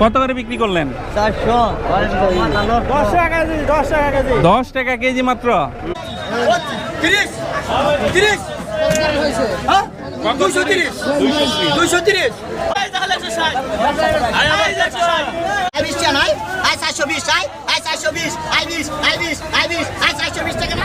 কত করে বিক্রি করলেন? দশ টাকা কেজি দশ টাকা দশ টাকা কেজি মাত্র? তিরিশ তিরিশ। দুশো তিরিশ।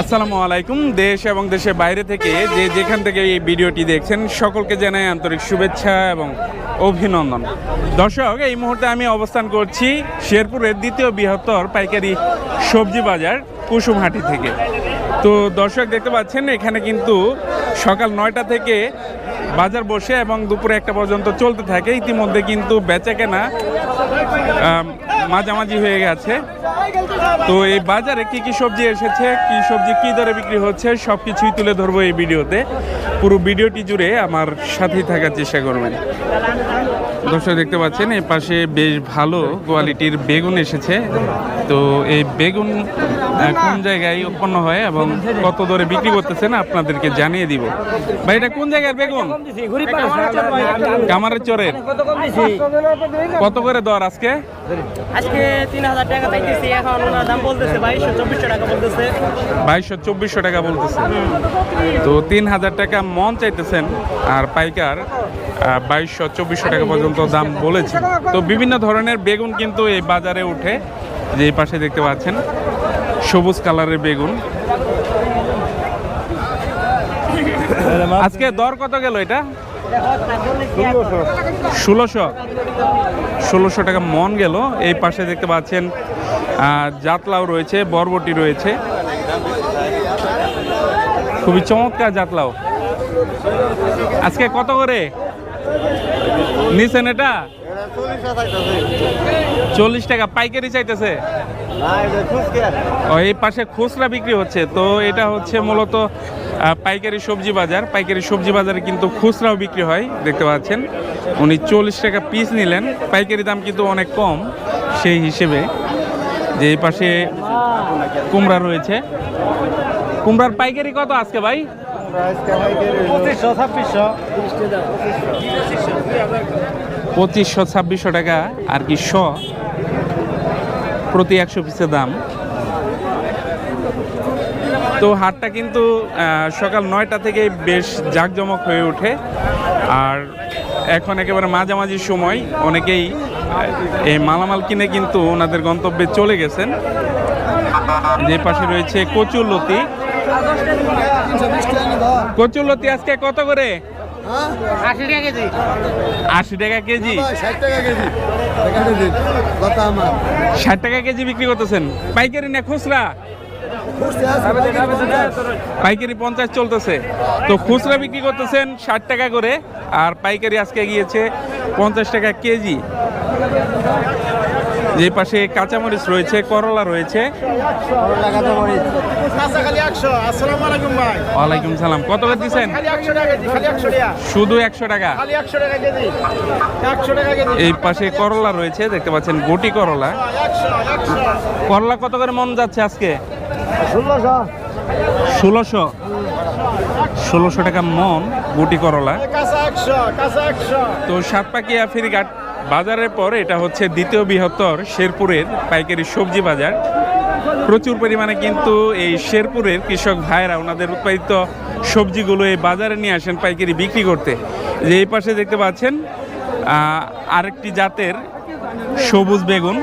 আসসালামু আলাইকুম, দেশ এবং দেশের বাইরে থেকে যে যেখান থেকে এই ভিডিওটি দেখছেন, সকলকে জানাই আন্তরিক শুভেচ্ছা এবং অভিনন্দন। দর্শক, এই মুহূর্তে আমি অবস্থান করছি শেরপুরের দ্বিতীয় বৃহত্তর পাইকারি সবজি বাজার কুসুমহাটি থেকে। তো দর্শক, দেখতে পাচ্ছেন, এখানে কিন্তু সকাল নয়টা থেকে বাজার বসে এবং দুপুরে একটা পর্যন্ত চলতে থাকে। ইতিমধ্যে কিন্তু বেচা কেনা মাঝামাঝি হয়ে গেছে। তো এই বাজারে কি কি সবজি এসেছে, কি সবজি কি দরে বিক্রি হচ্ছে সব কিছুই তুলে ধরবো এই ভিডিওতে। পুরো ভিডিওটি জুড়ে আমার সাথেই থাকার চেষ্টা করবেন। দর্শক দেখতে পাচ্ছেন এই পাশে বেশ ভালো কোয়ালিটির বেগুন এসেছে। তো এই বেগুন কোন জায়গায় উৎপন্ন হয় এবং কত দরে বিক্রি করতেছেন আপনাদেরকে জানিয়ে দিব। ভাই এটা কোন জায়গার বেগুন? কামারের চরের। কত করে দর আজকে? আজকে তিন হাজার টাকা চাইতেছি এখন ওনার দাম বলতেছে বাইশশো চব্বিশশো টাকা বলতেছে। বাইশশো চব্বিশশো টাকা বলতেছে। তো তিন হাজার টাকা মন চাইতেছেন আর পাইকার বাইশশো, চব্বিশশো টাকা পর্যন্ত দাম বলেছে। তো বিভিন্ন ধরনের বেগুন কিন্তু এই বাজারে উঠে, যে এই পাশে দেখতে পাচ্ছেন, সবুজ কালারের বেগুন। আজকে দর কত গেল এটা? ষোলোশো। ষোলোশো টাকা মন গেল। এই পাশে দেখতে পাচ্ছেন জাতলাও রয়েছে, বরবটি রয়েছে। খুবই চমৎকার জাতলাও। আজকে কত করে? নিছেন এটা? চল্লিশ টাকা পাইকারি চাইতেছে? এই পাশে খুচরা বিক্রি হচ্ছে। তো এটা হচ্ছে মূলত পাইকারি সবজি বাজার। পাইকারি সবজি বাজারে কিন্তু খুচরাও বিক্রি হয় দেখতে পাচ্ছেন। উনি চল্লিশ টাকা পিস নিলেন। পাইকারি দাম কিন্তু অনেক কম সেই হিসেবে। যে এই পাশে কুমড়া রয়েছে। কুমড়ার পাইকারি কত আজকে ভাই? পঁচিশশো ছাব্বিশশো। টাকা আর কি শ? প্রতি একশো পিসের দাম। তো হাটটা কিন্তু সকাল নয়টা থেকে বেশ জাঁকজমক হয়ে ওঠে। আর এখন একেবারে মাঝামাঝি সময় অনেকেই এই মালামাল কিনে কিন্তু ওনাদের গন্তব্যে চলে গেছেন। যে পাশে রয়েছে কচুরলতি। কচুরলতি আজকে কত করে? আশি টাকা কেজি। আশি টাকা কেজি? ষাট টাকা কেজি। ষাট টাকা বিক্রি করতেছেন। পাইকারি না খুচরা? পাইকারি পঞ্চাশ চলতেছে। তো খুচরা বিক্রি করতেছেন ষাট টাকা করে আর পাইকারি আজকে গিয়েছে পঞ্চাশ টাকা কেজি। যে পাশে কাঁচামরিচ রয়েছে করলা রয়েছে। খালি একশো আসসালামু আলাইকুম ভাই। ওয়ালাইকুম সালাম। কত করে দিচ্ছেন? টাকা কেজি খালি একশো টাকা। শুধু একশো টাকা? খালি একশো টাকা কেজি একশো টাকা কেজি। এই পাশে করলা রয়েছে দেখতে পাচ্ছেন গোটি করলা। করলা কত করে মন যাচ্ছে আজকে? ষোলোশো। ষোলোশো? টাকা মন গুটি করলা। তো সাতপাকিয়া ফেরিঘাট বাজারের পর এটা হচ্ছে দ্বিতীয় বৃহত্তর শেরপুরের পাইকারি সবজি বাজার। প্রচুর পরিমাণে কিন্তু এই শেরপুরের কৃষক ভাইরা ওনাদের উৎপাদিত সবজিগুলো এই বাজারে নিয়ে আসেন পাইকারি বিক্রি করতে। যে এই পাশে দেখতে পাচ্ছেন আরেকটি জাতের সবুজ বেগুন।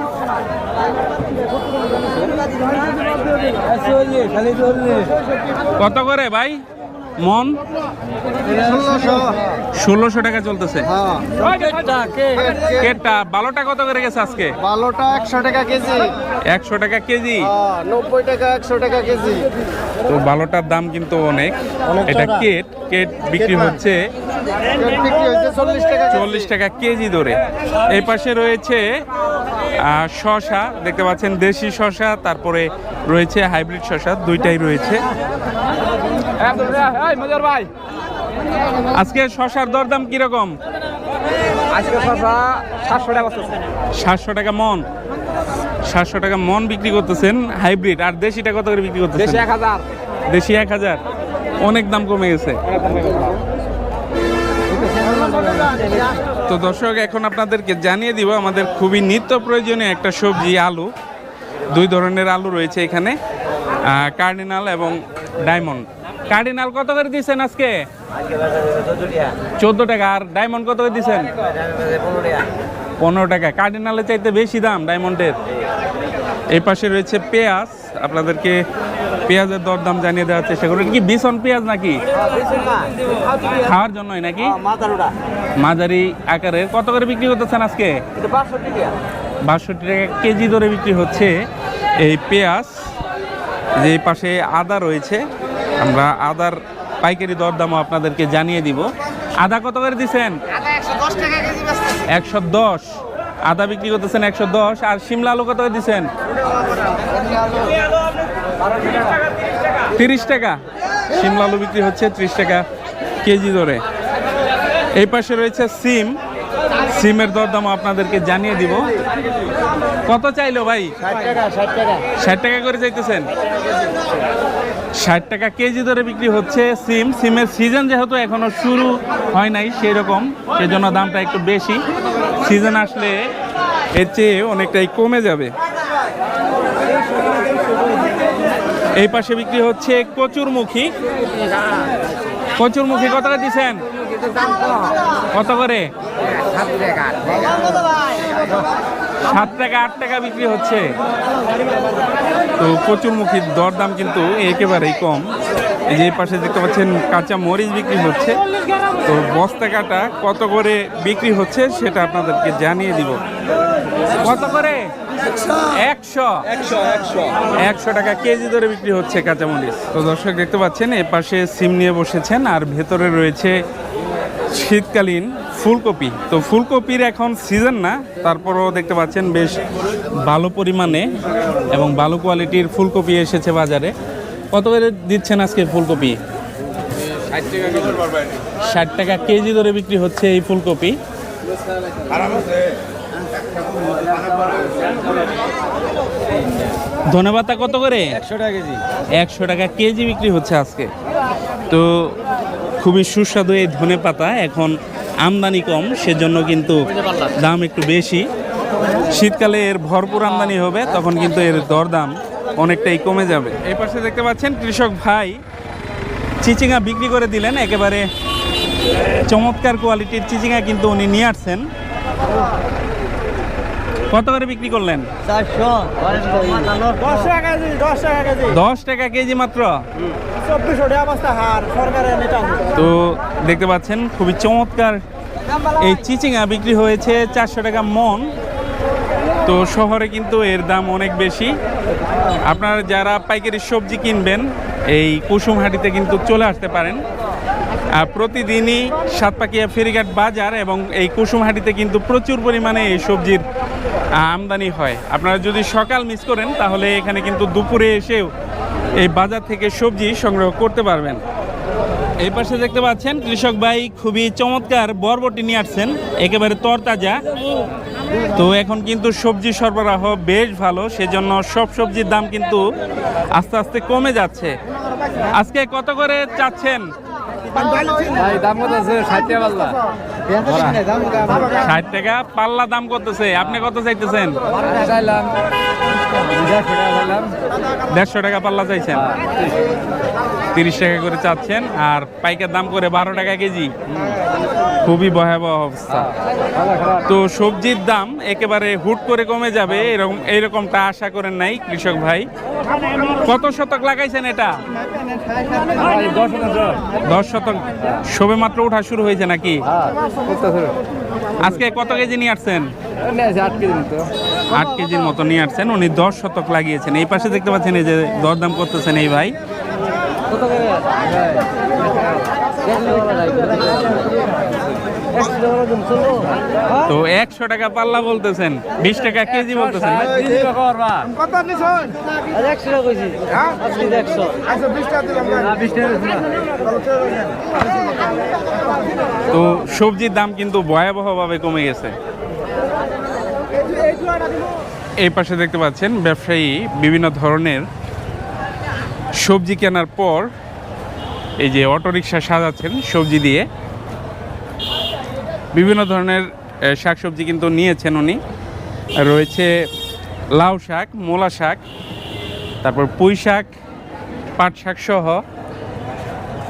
কত করে ভাই? মন? ষোলোশো টাকা চলতেছে। কেটটা বারোটা কত করে গেছে আজকে? বারোটা একশো টাকা কেজি। একশো টাকা কেজি? নব্বই টাকা একশো টাকা কেজি। তো বারোটার দাম কিন্তু অনেক। অনেক এটা কেট কেট বিক্রি হচ্ছে চল্লিশ টাকা চল্লিশ টাকা কেজি ধরে। এই পাশে রয়েছে শসা দেখতে পাচ্ছেন দেশি শসা তারপরে রয়েছে হাইব্রিড শসা দুইটাই রয়েছে। আজকে শসার দরদাম কীরকম? আজকে শসা সাতশো টাকা সাতশো টাকা মন। সাতশো টাকা মন বিক্রি করতেছেন হাইব্রিড। আর দেশিটা কত করে বিক্রি করতেছেন? দেশে এক হাজার। দেশি এক হাজার। অনেক দাম কমে গেছে। তো দর্শক, এখন আপনাদেরকে জানিয়ে দিব আমাদের খুবই নিত্য প্রয়োজনীয় একটা সবজি আলু। দুই ধরনের আলু রয়েছে এখানে কার্ডিনাল এবং ডায়মন্ড কার্ডিনাল কত করে দিচ্ছেন আজকে? চোদ্দ টাকা। আর ডায়মন্ড কত করে দিচ্ছেন পনেরো টাকা। কার্ডিনালের চাইতে বেশি দাম ডায়মন্ডের এই পাশে রয়েছে পেঁয়াজ। আপনাদেরকে পেঁয়াজের দরদাম জানিয়ে চেষ্টা করুন এটা কি বিছন পেঁয়াজ নাকি? খাওয়ার জন্যই নাকি? মাঝারি আকারের। কত করে বিক্রি করতেছেন আজকে? বাষট্টি টাকা কেজি দরে বিক্রি হচ্ছে এই পেঁয়াজ। যে পাশে আদা রয়েছে, আমরা আদার পাইকারি দরদামও আপনাদেরকে জানিয়ে দিব। আদা কত করে দিচ্ছেন একশো দশ। আদা বিক্রি করতেছেন একশো দশ। আর শিমলা আলু কত করে দিচ্ছেন তিরিশ টাকা। শিমলা আলু বিক্রি হচ্ছে ত্রিশ টাকা কেজি দরে। এই পাশে রয়েছে সিম। সিমের দরদাম আপনাদেরকে জানিয়ে দিব। কত চাইলো ভাই? ষাট টাকা করে চাইতেছেন? ষাট টাকা কেজি দরে বিক্রি হচ্ছে সিম। সিমের সিজন যেহেতু এখনও শুরু হয় নাই সেই রকম সেজন্য দামটা একটু বেশি। সিজন আসলে এর চেয়ে অনেকটাই কমে যাবে। এই পাশে বিক্রি হচ্ছে কচুরমুখী। কচুরমুখী কত করে দিচ্ছেন কত করে? সাত টাকা, আট টাকা বিক্রি হচ্ছে। তো কচুরমুখীর দরদাম কিন্তু একেবারেই কম। এই যে পাশে দেখতে পাচ্ছেন কাঁচা মরিচ বিক্রি হচ্ছে। তো বস্তা কাটা কত করে বিক্রি হচ্ছে সেটা আপনাদেরকে জানিয়ে দিব। কত করে? একশো? একশো টাকা কেজি ধরে বিক্রি হচ্ছে কাঁচামরিচ। তো দর্শক, দেখতে পাচ্ছেন, এ পাশে সিম নিয়ে বসেছেন, আর ভেতরে রয়েছে শীতকালীন ফুলকপি। তো ফুলকপির এখন সিজন না, তারপরও দেখতে পাচ্ছেন বেশ ভালো পরিমাণে এবং ভালো কোয়ালিটির ফুলকপি এসেছে বাজারে। কত করে দিচ্ছেন আজকে ফুলকপি? ষাট টাকা কেজি ধরে বিক্রি হচ্ছে এই ফুলকপি। ধনেপাতা কত করে? একশো টাকা কেজি। একশো টাকা কেজি বিক্রি হচ্ছে আজকে। তো খুবই সুস্বাদু এই ধনে পাতা এখন আমদানি কম সেজন্য কিন্তু দাম একটু বেশি। শীতকালে এর ভরপুর আমদানি হবে তখন কিন্তু এর দরদাম অনেকটাই কমে যাবে। এই পাশে দেখতে পাচ্ছেন কৃষক ভাই চিচিঙা বিক্রি করে দিলেন একেবারে চমৎকার কোয়ালিটির চিচিঙা কিন্তু উনি নিয়ে আসছেন। কত করে বিক্রি করলেন? দশ টাকা কেজি দশ টাকা কেজি। দশ টাকা কেজি মাত্র? তো দেখতে পাচ্ছেন খুবই চমৎকার। এই চিচিঙা বিক্রি হয়েছে চারশো টাকা মন। তো শহরে কিন্তু এর দাম অনেক বেশি। আপনারা যারা পাইকারি সবজি কিনবেন এই কুসুমহাটিতে কিন্তু চলে আসতে পারেন। প্রতিদিনই সাতপাকিয়া ফেরিঘাট বাজার এবং এই কুসুমহাটিতে কিন্তু প্রচুর পরিমাণে এই সবজির আমদানি হয়। আপনারা যদি সকাল মিস করেন, তাহলে এখানে কিন্তু দুপুরে এসেও এই বাজার থেকে সবজি সংগ্রহ করতে পারবেন। এই পাশে দেখতে পাচ্ছেন, কৃষক ভাই খুবই চমৎকার বরবটি নিয়ে আসছেন, একেবারে তরতাজা। তো এখন কিন্তু সবজি সরবরাহ বেশ ভালো, সেজন্য সব সবজির দাম কিন্তু আস্তে আস্তে কমে যাচ্ছে। আজকে কত করে চাচ্ছেন? ভাই দাম কত আছে? ষাট টাকা পাল্লা ষাট টাকা পাল্লা দাম করতেছে। আপনি কত চাইতেছেন? দেড়শো টাকা পাল্লা চাইছেন। তিরিশ টাকা করে চাচ্ছেন আর পাইকার দাম করে বারো টাকা কেজি। খুবই ভয়াবহ অবস্থা। তো সবজির দাম একেবারে হুট করে কমে যাবে এরকম এইরকমটা আশা করেন নাই কৃষক ভাই। কত শতক লাগাইছেন এটা? দশ শতক। সবে মাত্র ওঠা শুরু হয়েছে নাকি? হ্যাঁ আজকে কত কেজি নিয়ে আসছেন? আট কেজি মতো। আট কেজির মতো নিয়ে আসছেন। উনি দশ শতক লাগিয়েছেন। এই পাশে দেখতে পাচ্ছেন এই যে দরদাম করতেছেন এই ভাই। তো একশো টাকা পাল্লা বলতেছেন বিশ টাকা কেজি বলতেছেন। একশো আচ্ছা তো সবজির দাম কিন্তু ভয়াবহভাবে কমে গেছে। এই পাশে দেখতে পাচ্ছেন ব্যবসায়ী বিভিন্ন ধরনের সবজি কেনার পর এই যে অটোরিকশা সাজাচ্ছেন সবজি দিয়ে। বিভিন্ন ধরনের শাকসবজি কিন্তু নিয়েছেন উনি। রয়েছে লাউ শাক মূলা শাক তারপর পুঁই শাক পাট শাক সহ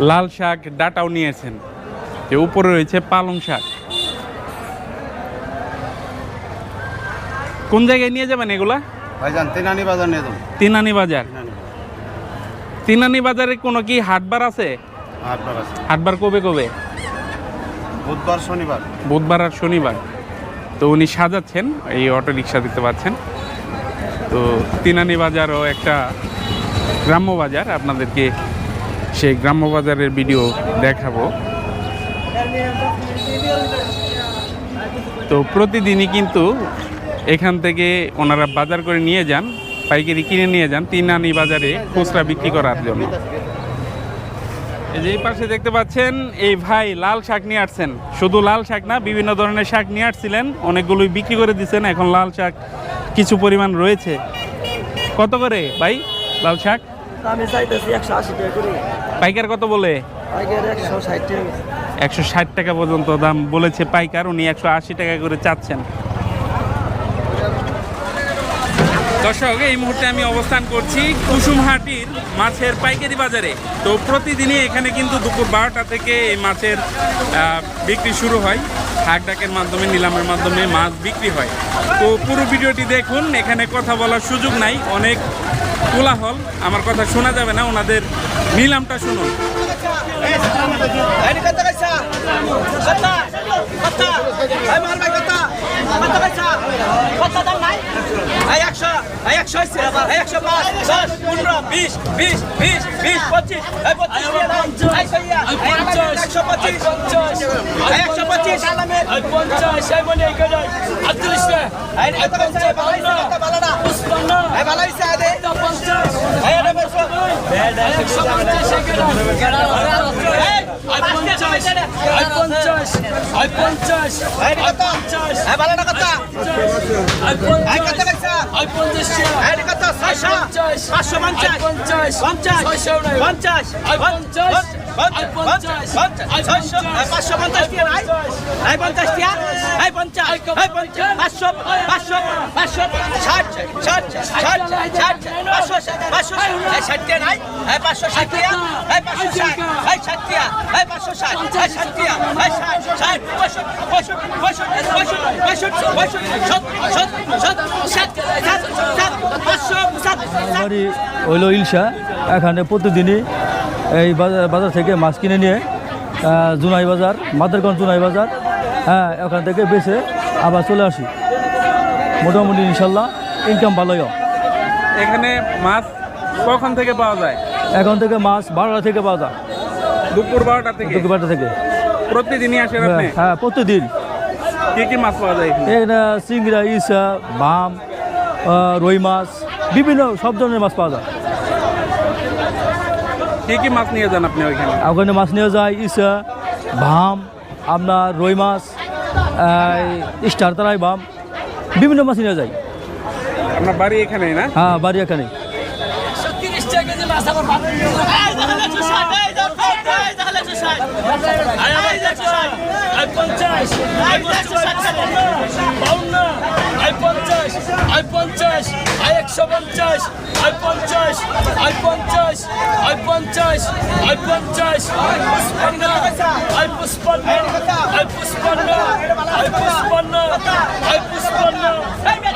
লাল শাক ডাটাও নিয়েছেন। যে উপরে রয়েছে পালং শাক। কোন জায়গায় নিয়ে যাবেন এগুলা? ভাইজান তিনানি বাজার নিয়ে তিনানি বাজার? তিনানি বাজারে। কোনো কি হাটবার আছে। হাটবার কবে কবে? বুধবার, শনিবার। বুধবার আর শনিবার। তো উনি সাজাচ্ছেন, এই অটো রিক্সা দেখতে পাচ্ছেন তো তিনানি বাজারও একটা গ্রাম্য বাজার, আপনাদেরকে সেই গ্রাম্য বাজারের ভিডিও দেখাবো। তো প্রতিদিনই কিন্তু এখান থেকে ওনারা বাজার করে নিয়ে যান, পাইকারি কিনে নিয়ে যান, তিনানি বাজারে খুচরা বিক্রি করার জন্য। যে এই পাশে দেখতে পাচ্ছেন এই ভাই লাল শাক নিয়ে আসছেন। শুধু লাল শাক না বিভিন্ন ধরনের শাক নিয়ে আসছিলেন। অনেকগুলোই বিক্রি করে দিচ্ছেন এখন লাল শাক কিছু পরিমাণ রয়েছে। কত করে ভাই লাল শাক? আমি চাইতেছি একশো আশি টাকা করে। পাইকার কত বলে? একশো ষাট টাকা পর্যন্ত দাম বলেছে পাইকার উনি একশো আশি টাকা করে চাচ্ছেন। দর্শক এই মুহূর্তে আমি অবস্থান করছি কুসুমহাটির মাছের পাইকারি বাজারে তো প্রতিদিনই এখানে কিন্তু দুপুর বারোটা থেকে এই মাছের বিক্রি শুরু হয় হাক ডাকের মাধ্যমে নিলামের মাধ্যমে মাছ বিক্রি হয় তো পুরো ভিডিওটি দেখুন এখানে কথা বলার সুযোগ নাই অনেক কোলাহল আমার কথা শোনা যাবে না ওনাদের নিলামটা শুনুন কত কইছা কত কত এই মার ভাই কত কত কইছা কত দাম নাই এই 100 এই 100 হইছে এই 105 10 15 20 20 20 20 25 এই 25 এই সইয়া এই 125 এই 125 আলামে এই পঞ্চাশ আটত্রিশ পঞ্চাশ। একশো পঞ্চাশ পঞ্চাশ। পঞ্চাশ আই পঞ্চাশ পঞ্চাশ কত পঞ্চাশ পঞ্চাশ টাকা এই কত 600 550 পঞ্চাশ পঞ্চাশ নাই পঞ্চাশ পঞ্চাশ পাঁচশো পঞ্চাশ টিয়া নাই এই পঞ্চাশ টিয়া এই পঞ্চাশ এই পঞ্চাশ পাঁচশো পাঁচশো পাঁচশো ষাট ষাট ষাট ষাট পাঁচশো পাঁচশো ষাট টিয়া নাই এই পাঁচশো ষাট টিয়া এই পাঁচশো ষাট এই ষাট টিয়া এই পাঁচশো ষাট এই ষাট টিয়া এই ষাট ষাট পঁয়ষট্টি পঁয়ষট্টি পঁয়ষট্টি পঁয়ষট্টি পঁয়ষট্টি পঁয়ষট্টি সত সত সত সাত সাত সাত পাঁচশো সাত সাত বাড়ি হইল ইলশা। এখানে প্রতিদিনই এই বাজার বাজার থেকে মাছ কিনে নিয়ে জুনাই বাজার মাদারগঞ্জ জুনাই বাজার হ্যাঁ ওখান থেকে বেছে আবার চলে আসি। মোটামুটি ইনশাল্লাহ ইনকাম ভালোই হয়। এখানে মাছ কখন থেকে পাওয়া যায়? এখন থেকে মাছ বারোটা থেকে পাওয়া যায়। দুপুর বারোটা থেকে? দুপুরটা থেকে। প্রতিদিনই আসেন আপনি? হ্যাঁ প্রতিদিন। কি কি মাছ পাওয়া যায় এখানে? চিংড়া ইসা বাম রুই মাছ বিভিন্ন সব ধরনের মাছ পাওয়া যায় কি কি মাছ নিয়ে যান আপনি ওইখানে ওখানে মাছ নিয়ে যায় ইসা ভাম আপনার রুই মাছ স্টার তারাই বাম বিভিন্ন মাছ নিয়ে যায় আপনার বাড়ি এখানেই না হ্যাঁ বাড়ি এখানে পঞ্চাশ বাউন্ন আই পঞ্চাশ আই পঞ্চাশ আই একশো পঞ্চাশ আই পঞ্চাশ আই পঞ্চাশ আই পঞ্চাশ আই পঞ্চাশ পুষ্পান্ন আই পুষ্পান্ন আই পুষ্পান্ন আই পুষ্পান্ন আই পুষ্পান্ন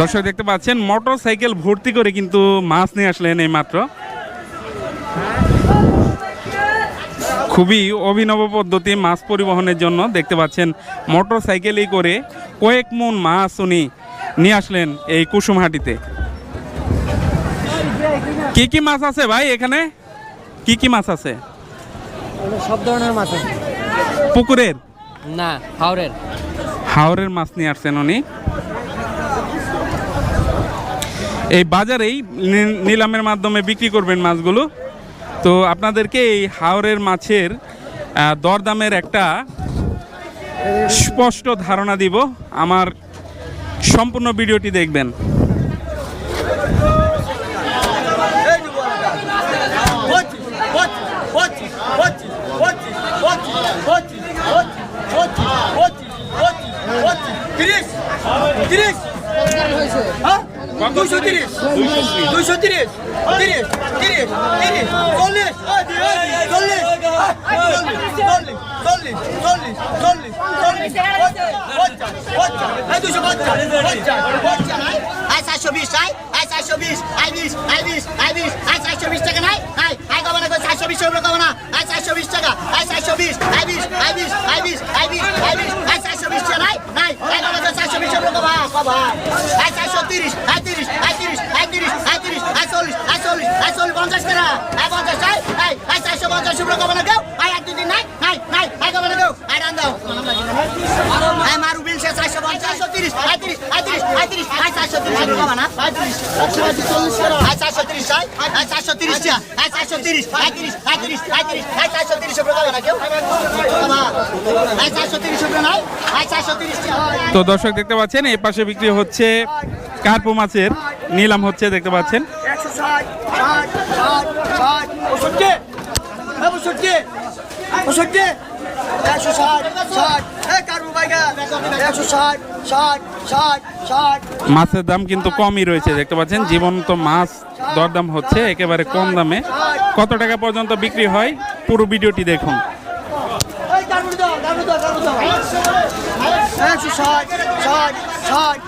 দর্শক দেখতে পাচ্ছেন মোটর সাইকেল ভর্তি করে কিন্তু মাছ নিয়ে আসলেন এই মাত্র খুবই অভিনব পদ্ধতি মাছ পরিবহনের জন্য। দেখতে পাচ্ছেন মোটর সাইকেলই করে কয়েক মন মাছ উনি নিয়ে আসলেন এই কুসুমহাটিতে। কি কি মাছ আছে ভাই এখানে? কি কি মাছ আছে? সব ধরনের মাছ আছে। পুকুরের? না হাওড়ের হাওরের মাছ নিয়ে আসছেন উনি এই বাজারেই নিলামের মাধ্যমে বিক্রি করবেন মাছগুলো তো আপনাদেরকে এই হাওরের মাছের দরদামের একটা স্পষ্ট ধারণা দিব আমার সম্পূর্ণ ভিডিওটি দেখবেন হ্যাঁ দুশো তিরিশ দুশো তিরিশ তিরিশ তিরিশ তিরিশ চল্লিশ চল্লিশ চল্লিশ চল্লিশ চল্লিশ চল্লিশ চল্লিশ পঞ্চাশ পঞ্চাশ এই পঞ্চাশ পঞ্চাশ পঞ্চাশ আই চারশো বিশ আই আই চারশো বিশ আই বিশ আই বিশ আই বিশ আই চারশো বিশ টাকা নাই আই আই কমানা করে চারশো বিশ টাকা কমানা আই চারশো বিশ টাকা আই চারশো বিশ আই বিশ আই বিশ আই বিশ আই বিশ আই বিশ আই চারশো বিশ টাকা নাই নাই আই কমানা করে চারশো বিশ টাকা কমা কমা আই চারশো তিরিশ আই তিরিশ আই তিরিশ আই তিরিশ আই তিরিশ আই চল্লিশ পঞ্চাশ টাকা পঞ্চাশ চারশো পঞ্চাশ নাই নাই আই মারু চারশো তিরিশ চারশো তিরিশ চারশো তিরিশ চারশো তিরিশ চারশো তিরিশ চারশো তিরিশ চারশো তিরিশ তো দর্শক দেখতে পাচ্ছেন এই পাশে বিক্রি হচ্ছে কার্পো মাছের নিলাম হচ্ছে দেখতে পাচ্ছেন একশো ষাট ষাট ষাট ষাট পঁয়ষট্টি হ্যাঁ পঁয়ষট্টি পঁয়ষট্টি একশো ষাট ষাট। হ্যাঁ একশো ষাট ষাট ষাট ষাট। মাছের দাম কিন্তু কমই রয়েছে দেখতে পাচ্ছেন? জীবন্ত মাছ দরদাম হচ্ছে একেবারে কম দামে। কত টাকা পর্যন্ত বিক্রি হয়? পুরো ভিডিওটি দেখুন। একশো ষাট ষাট ষাট।